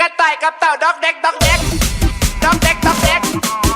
กระต่ายกับเต่าด็อกเด็กด็อกเด็กด็อกเด็กด็อกเด็ก